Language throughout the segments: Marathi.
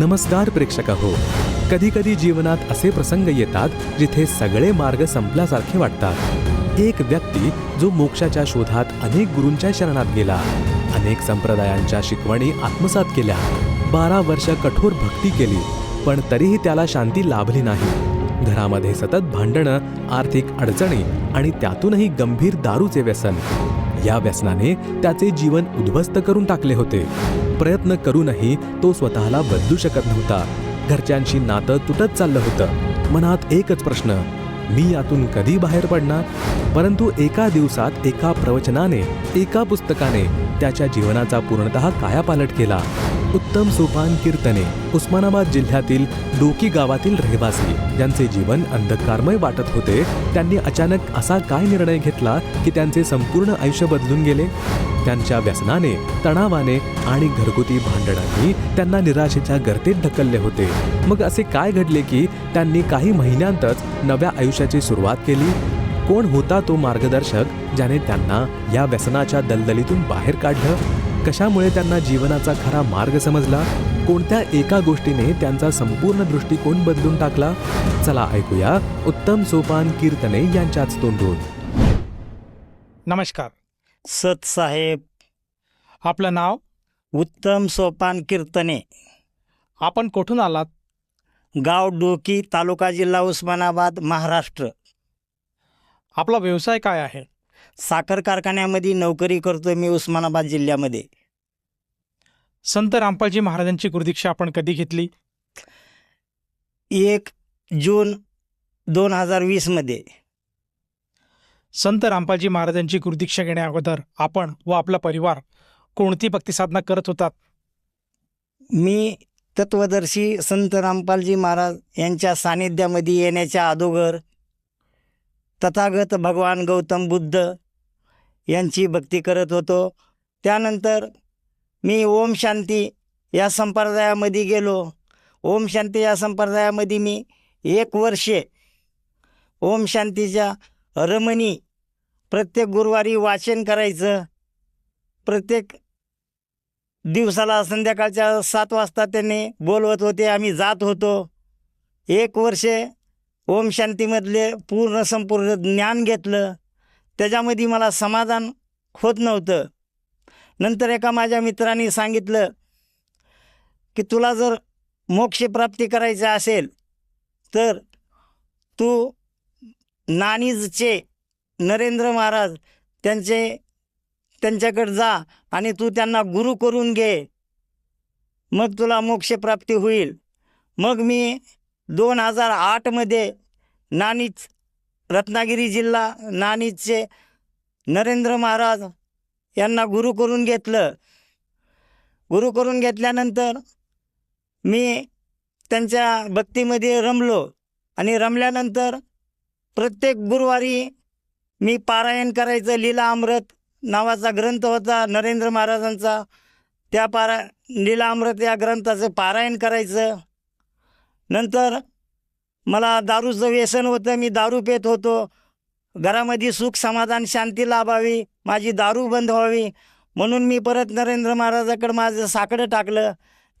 नमस्कार प्रेक्षक हो कधी कधी जीवनात असे प्रसंग येतात जिथे सगळे मार्ग संपल्यासारखे वाटतात. एक व्यक्ती जो मोक्षाच्या शोधात अनेक गुरूंच्या शरणात गेला अनेक संप्रदायांच्या शिकवणी आत्मसात केल्या बारा वर्ष कठोर भक्ती केली पण तरीही त्याला शांती लाभली नाही. घरामध्ये सतत भांडणं आर्थिक अडचणी आणि त्यातूनही गंभीर दारूचे व्यसन. या व्यसनाने त्याचे जीवन उद्ध्वस्त करून टाकले होते. प्रयत्न करूनही तो स्वतःला बदलू शकत नव्हता. घरच्यांशी नातं तुटत चाललं होतं. मनात एकच प्रश्न मी यातून कधी बाहेर पडणार? परंतु एका दिवसात एका प्रवचनाने एका पुस्तकाने त्याच्या जीवनाचा पूर्णतः कायापालट केला. उत्तम सोपान कीर्तने उस्मानाबाद जिल्ह्यातील डोकी गावातील रहिवासी ज्यांचे जीवन अंधकारमय वाटत होते. त्यांनी अचानक असा काय निर्णय घेतला की त्यांचे संपूर्ण आयुष्य बदलून गेले? त्यांच्या व्यसनाने तणावाने आणि घरगुती भांडणांनी त्यांना निराशेच्या गर्तेत ढकलले होते. मग असे काय घडले की त्यांनी काही महिन्यांतच नव्या आयुष्याची सुरुवात केली? कोण होता तो मार्गदर्शक ज्याने त्यांना या व्यसनाच्या दलदलीतून बाहेर काढलं? कशामुळे त्यांना जीवनाचा खरा मार्ग समजला? कोणत्या एका गोष्टीने त्यांचा संपूर्ण दृष्टिकोन बदलून टाकला? चला ऐकूया उत्तम सोपान कीर्तने यांच्याच तोंडून. नमस्कार. सत साहेब. आपलं नाव? उत्तम सोपान कीर्तने. आपण कुठून आलात? गाव डोकी तालुका जिल्हा उस्मानाबाद महाराष्ट्र. आपला व्यवसाय काय आहे? साखर कारखान्यामध्ये नोकरी करतो मी उस्मानाबाद जिल्ह्यामध्ये. संत रामपालजी महाराजांची गुरुदीक्षा आपण कधी घेतली? एक जून दोन हजार वीसमध्ये. संत रामपालजी महाराजांची गुरुदीक्षा घेण्या अगोदर आपण व आपला परिवार कोणती भक्तिसाधना करत होतात? मी तत्वदर्शी संत रामपालजी महाराज यांच्या सानिध्यामध्ये येण्याच्या अगोदर तथागत भगवान गौतम बुद्ध यांची भक्ती करत होतो. त्यानंतर मी ओम शांती या संप्रदायामध्ये गेलो. ओम शांती या संप्रदायामध्ये मी एक वर्षे ओम शांतीच्या रमणी प्रत्येक गुरुवारी वाचन करायचं. प्रत्येक दिवसाला संध्याकाळच्या सात वाजता त्यांनी बोलवत होते. आम्ही जात होतो. एक वर्षे ओम शांतीमधले पूर्ण संपूर्ण ज्ञान घेतलं. त्याच्यामध्ये मला समाधान होत नव्हतं. नंतर एका माझ्या मित्राने सांगितलं की तुला जर मोक्षप्राप्ती करायचं असेल तर तू नानीजचे नरेंद्र महाराज त्यांचे त्यांच्याकडे जा आणि तू त्यांना गुरु करून घे. मग तुला मोक्षप्राप्ती होईल. मग मी दोन हजार आठमध्ये नानीच रत्नागिरी जिल्हा नानीचे नरेंद्र महाराज यांना गुरु करून घेतलं. गुरु करून घेतल्यानंतर मी त्यांच्या भक्तीमध्ये रमलो आणि रमल्यानंतर प्रत्येक गुरुवारी मी पारायण करायचं लीला अमृत नावाचा ग्रंथ होता नरेंद्र महाराजांचा. त्या पारा लीला अमृत या ग्रंथाचं पारायण करायचं. नंतर मला दारूचं व्यसन होतं मी दारू पेत होतो. घरामध्ये सुख समाधान शांती लाभावी माझी दारू बंद व्हावी. म्हणून मी परत नरेंद्र महाराजाकडं माझं साकडं टाकलं.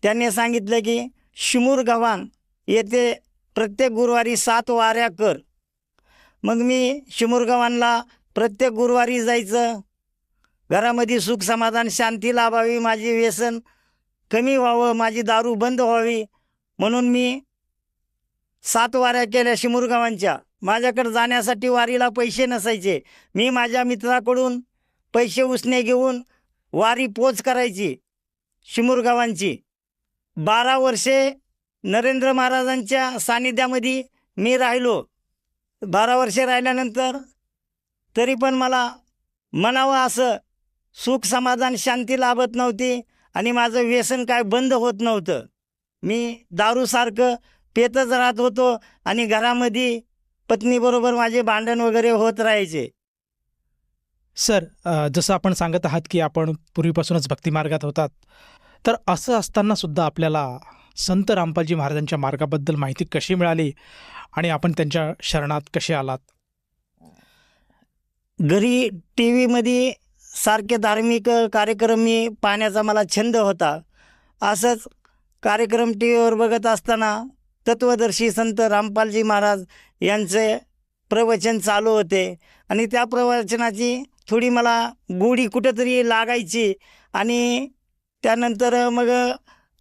त्यांनी सांगितलं की शिमूर गव्हाण येथे प्रत्येक गुरुवारी सात वाऱ्या कर. मग मी शिमूर प्रत्येक गुरुवारी जायचं. घरामध्ये सुख समाधान शांती लाभावी माझी व्यसन कमी व्हावं माझी दारू बंद व्हावी. म्हणून मी सात वाऱ्या केल्या शिमुरगावांच्या. माझ्याकडे जाण्यासाठी वारीला पैसे नसायचे. मी माझ्या मित्राकडून पैसे उसने घेऊन वारी पोच करायची शिमुरगावांची. बारा वर्षे नरेंद्र महाराजांच्या सानिध्यामध्ये मी राहिलो. बारा वर्षे राहिल्यानंतर तरी पण मला म्हणावं असं. सुख समाधान शांती लाभत नव्हती आणि माझं व्यसन काय बंद होत नव्हतं. मी दारूसारखं पेतच राहत होतो आणि घरामध्ये पत्नीबरोबर माझे भांडण वगैरे होत राहायचे. सर जसं आपण सांगत आहात की आपण पूर्वीपासूनच भक्तिमार्गात होतात तर असं असताना सुद्धा आपल्याला संत रामपालजी महाराजांच्या मार्गाबद्दल माहिती कशी मिळाली आणि आपण त्यांच्या शरणात कसे आलात? घरी टी व्हीमध्ये सारखे धार्मिक कार्यक्रम मी पाहण्याचा मला छंद होता. असंच कार्यक्रम टी व्हीवर बघत असताना तत्वदर्शी संत रामपालजी महाराज यांचे प्रवचन चालू होते आणि त्या प्रवचनाची थोडी मला गोडी कुठंतरी लागायची आणि त्यानंतर मग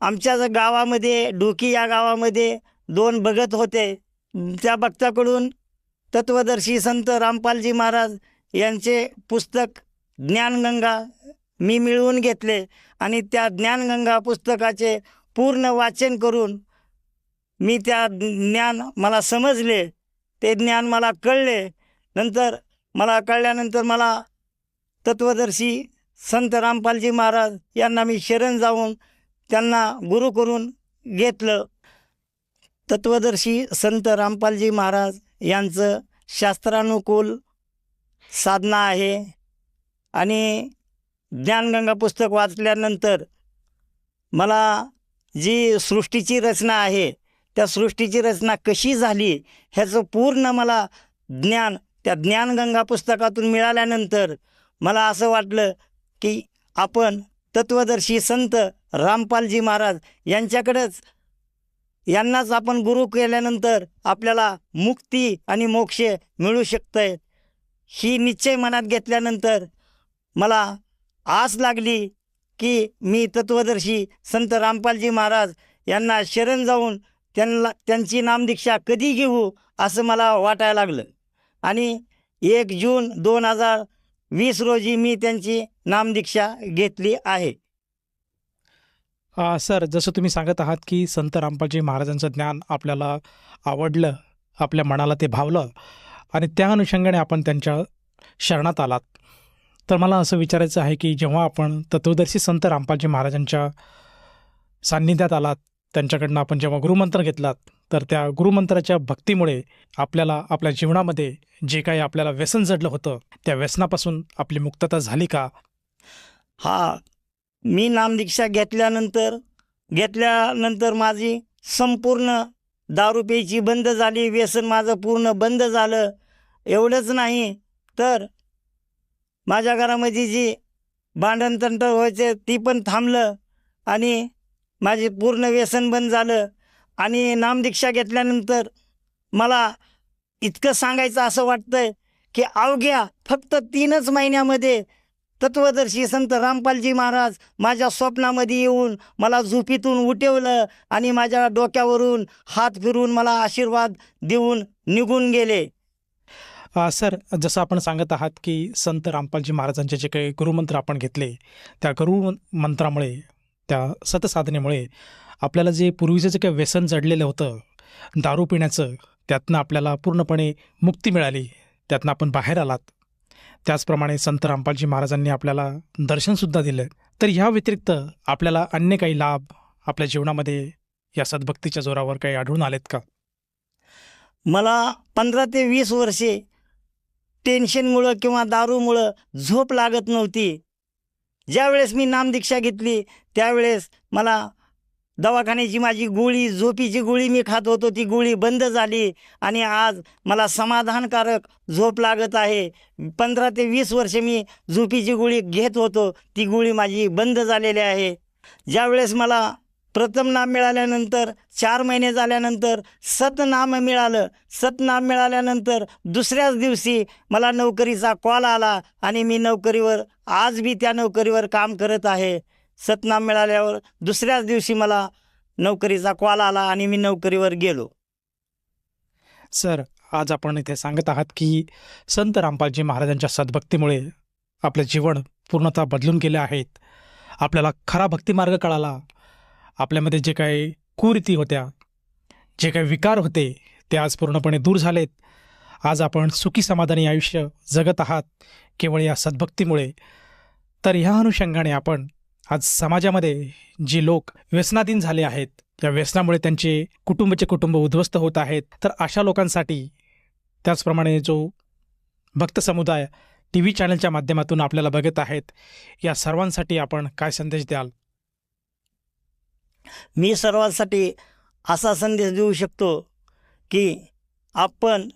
आमच्या ज- गावामध्ये डोकी या गावामध्ये दोन भगत होते. त्या भक्ताकडून तत्वदर्शी संत रामपालजी महाराज यांचे पुस्तक ज्ञानगंगा मी मिळवून घेतले आणि त्या ज्ञानगंगा पुस्तकाचे पूर्ण वाचन करून मी त्या ज्ञान मला समजले. ते ज्ञान मला कळले. नंतर मला कळल्यानंतर मला तत्वदर्शी संत रामपालजी महाराज यांना मी शरण जाऊन त्यांना गुरु करून घेतलं. तत्वदर्शी संत रामपालजी महाराज यांचं शास्त्रानुकूल साधना आहे. आणि ज्ञानगंगा पुस्तक वाचल्यानंतर मला जी सृष्टीची रचना आहे त्या सृष्टीची रचना कशी झाली ह्याचं पूर्ण मला ज्ञान त्या ज्ञानगंगा पुस्तकातून मिळाल्यानंतर मला असं वाटलं की आपण तत्वदर्शी संत रामपालजी महाराज यांच्याकडंच. यांनाच आपण गुरु केल्यानंतर आपल्याला मुक्ती आणि मोक्ष मिळू शकतं ही निश्चय मनात घेतल्यानंतर मला आस लागली की मी तत्वदर्शी संत रामपालजी महाराज यांना शरण जाऊन त्यांना त्यांची नामदीक्षा कधी घेऊ असं मला वाटायला लागलं. आणि एक जून दोन हजार वीस रोजी मी त्यांची नामदीक्षा घेतली आहे. सर जसं तुम्ही सांगत आहात की संत रामपालजी महाराजांचं ज्ञान आपल्याला आवडलं आपल्या मनाला ते भावलं आणि त्या अनुषंगाने आपण त्यांच्या शरणात आलात. तर मला असं विचारायचं आहे की जेव्हा आपण तत्वदर्शी संत रामपालजी महाराजांच्या सान्निध्यात आलात त्यांच्याकडनं आपण जेव्हा गुरुमंत्र घेतलात तर त्या गुरुमंत्राच्या भक्तीमुळे आपल्याला आपल्या जीवनामध्ये जे काही आपल्याला व्यसन जडलं होतं त्या व्यसनापासून आपली मुक्तता झाली का? हा मी नामदीक्षा घेतल्यानंतर घेतल्यानंतर माझी संपूर्ण दारू प्यायची बंद झाली व्यसन माझं पूर्ण बंद झालं. एवढंच नाही तर माझ्या घरामध्ये जी भांडणतंट व्हायचे ती पण थांबलं आणि माझे पूर्ण व्यसन बंद झालं. आणि नामदीक्षा घेतल्यानंतर मला इतकं सांगायचं असं वाटतं की अवघ्या फक्त तीनच महिन्यामध्ये तत्वदर्शी संत रामपालजी महाराज माझ्या स्वप्नामध्ये येऊन मला झोपीतून उठवलं आणि माझ्या डोक्यावरून हात फिरून मला आशीर्वाद देऊन निघून गेले. सर जसं आपण सांगत आहात की संत रामपालजी महाराजांचे जे काही गुरुमंत्र आपण घेतले त्या गुरुमंत्रामुळे त्या सतसाधनेमुळे आपल्याला जे पूर्वीचं जे काही व्यसन जडलेलं होतं दारू पिण्याचं त्यातनं आपल्याला पूर्णपणे मुक्ती मिळाली त्यातनं आपण बाहेर आलात. त्याचप्रमाणे संत रामपालजी महाराजांनी आपल्याला दर्शनसुद्धा दिलं. तर ह्या व्यतिरिक्त आपल्याला अन्य काही लाभ आपल्या जीवनामध्ये या सद्भक्तीच्या जोरावर काही आढळून आलेत का? मला पंधरा ते वीस वर्षे टेन्शनमुळं किंवा दारूमुळं झोप लागत नव्हती. ज्यावेळेस मी नामदीक्षा घेतली त्यावेळेस मला दवाखान्याची माझी गोळी झोपीची गोळी मी खात होतो ती गोळी बंद झाली आणि आज मला समाधानकारक झोप लागत आहे. पंधरा ते वीस वर्ष मी झोपीची गोळी घेत होतो ती गोळी माझी बंद झालेली आहे. ज्यावेळेस मला प्रथम नाम मिळाल्यानंतर चार महिने झाल्यानंतर सतनाम मिळालं. सतनाम मिळाल्यानंतर दुसऱ्याच दिवशी मला नोकरीचा कॉल आला आणि मी नोकरीवर आज बी त्या नोकरीवर काम करत आहे. सतनाम मिळाल्यावर दुसऱ्याच दिवशी मला नोकरीचा कॉल आला आणि मी नोकरीवर गेलो. सर आज आपण इथे सांगत आहात की संत रामपालजी महाराजांच्या सद्भक्तीमुळे आपलं जीवन पूर्णतः बदलून गेले आहेत. आपल्याला खरा भक्तिमार्ग कळाला. आपल्यामध्ये जे काही कुरीती होत्या जे काही विकार होते ते आज पूर्णपणे दूर झालेत. आज आपण सुखी समाधानी आयुष्य जगत आहात केवळ या सद्भक्तीमुळे. तर ह्या अनुषंगाने आपण आज समाजामध्ये जे लोक व्यसनाधीन झाले आहेत या व्यसनामुळे त्यांचे कुटुंबाचे कुटुंब उद्ध्वस्त होत आहेत तर अशा लोकांसाठी त्याचप्रमाणे जो भक्त समुदाय टी व्ही चॅनलच्या माध्यमातून आपल्याला बघत आहेत या सर्वांसाठी आपण काय संदेश द्याल? मी सर्वांसाठी असा संदेश देऊ शकतो की आपण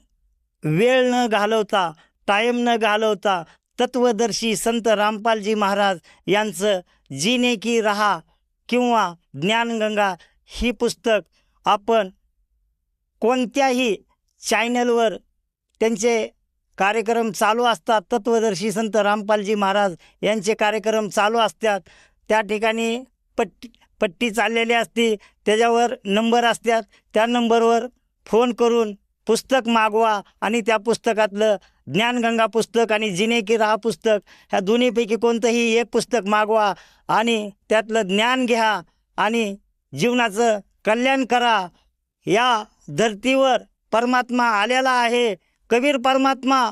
वेळ न घालवता टाईम न घालवता तत्वदर्शी संत रामपालजी महाराज यांचं जीने की रहा किंवा ज्ञानगंगा ही पुस्तक आपण कोणत्याही चॅनलवर त्यांचे कार्यक्रम चालू असतात. तत्वदर्शी संत रामपालजी महाराज यांचे कार्यक्रम चालू असतात. त्या ठिकाणी पट्टी पट्टी चाललेली असते. त्याच्यावर नंबर असतात. त्या नंबरवर फोन करून पुस्तक मागवा आणि त्या पुस्तकातलं ज्ञानगंगा पुस्तक आणि जिने की राहा पुस्तक ह्या दोन्हीपैकी कोणतंही एक पुस्तक मागवा आणि त्यातलं ज्ञान घ्या आणि जीवनाचं कल्याण करा. या धर्तीवर परमात्मा आलेला आहे. कबीर परमात्मा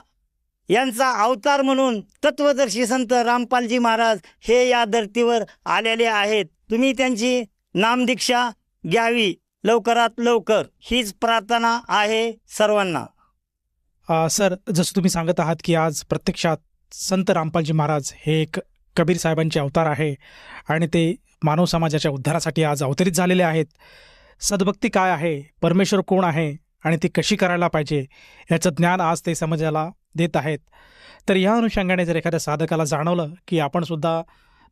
यांचा अवतार म्हणून तत्वदर्शी संत रामपालजी महाराज हे या धर्तीवर आलेले आहेत. तुम्ही त्यांची नामदीक्षा घ्यावी. लवकरात लवकर हीच प्रार्थना आहे सर्वांना. सर जसं तुम्ही सांगत आहात की आज प्रत्यक्षात संत रामपालजी महाराज हे एक कबीर साहेबांचे अवतार आहे आणि ते मानव समाजाच्या उद्धारासाठी आज अवतरित झालेले आहेत. सद्भक्ती काय आहे? परमेश्वर कोण आहे? आणि ती कशी करायला पाहिजे? याचं ज्ञान आज ते समाजाला देत आहेत. तर या अनुषंगाने जर एखाद्या साधकाला जाणवलं की आपण सुद्धा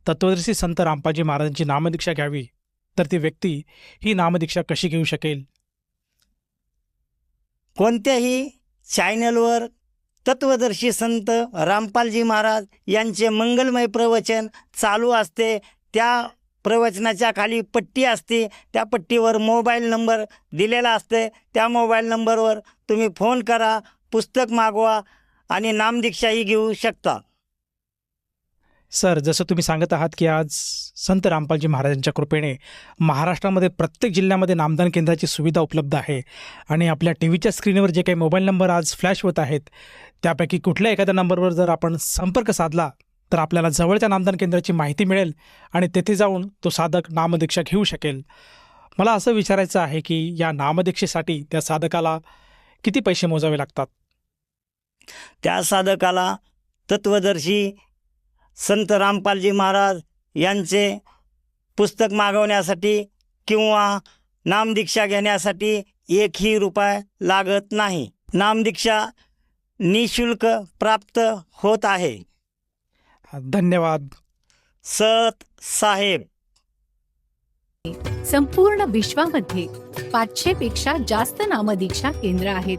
तत्वदर्शी संत रामपालजी महाराजांची नामदीक्षा घ्यावी तर ती व्यक्ती ही नामदीक्षा कशी घेऊ शकेल? कोणत्याही चॅनलवर तत्वदर्शी संत रामपालजी महाराज यांचे मंगलमय प्रवचन चालू असते त्या प्रवचनाच्या खाली पट्टी असते त्या पट्टीवर मोबाईल नंबर दिलेला असते त्या मोबाईल नंबरवर तुम्ही फोन करा पुस्तक मागवा आणि नामदीक्षाही घेऊ शकता. सर जसं तुम्ही सांगत आहात की आज संत रामपालजी महाराजांच्या कृपेने महाराष्ट्रामध्ये प्रत्येक जिल्ह्यामध्ये नामदान केंद्राची सुविधा उपलब्ध आहे आणि आपल्या टी व्हीच्या स्क्रीनवर जे काही मोबाईल नंबर आज फ्लॅश होत आहेत त्यापैकी कुठल्या एखाद्या नंबरवर जर आपण संपर्क साधला तर आपल्याला जवळच्या नामदान केंद्राची माहिती मिळेल आणि तेथे जाऊन तो साधक नामदीक्षा घेऊ शकेल. मला असं विचारायचं आहे की या नामदीक्षेसाठी त्या साधकाला किती पैसे मोजावे लागतात? त्या साधकाला तत्वदर्शी संत रामपालजी महाराज यांचे पुस्तक मागवण्यासाठी किंवा नामदीक्षा घेण्यासाठी एकही रुपये लागत नाही. नामदीक्षा निशुल्क प्राप्त होत आहे. धन्यवाद. सत साहेब. संपूर्ण विश्वामध्ये पाचशे पेक्षा जास्त नामदीक्षा केंद्र आहेत.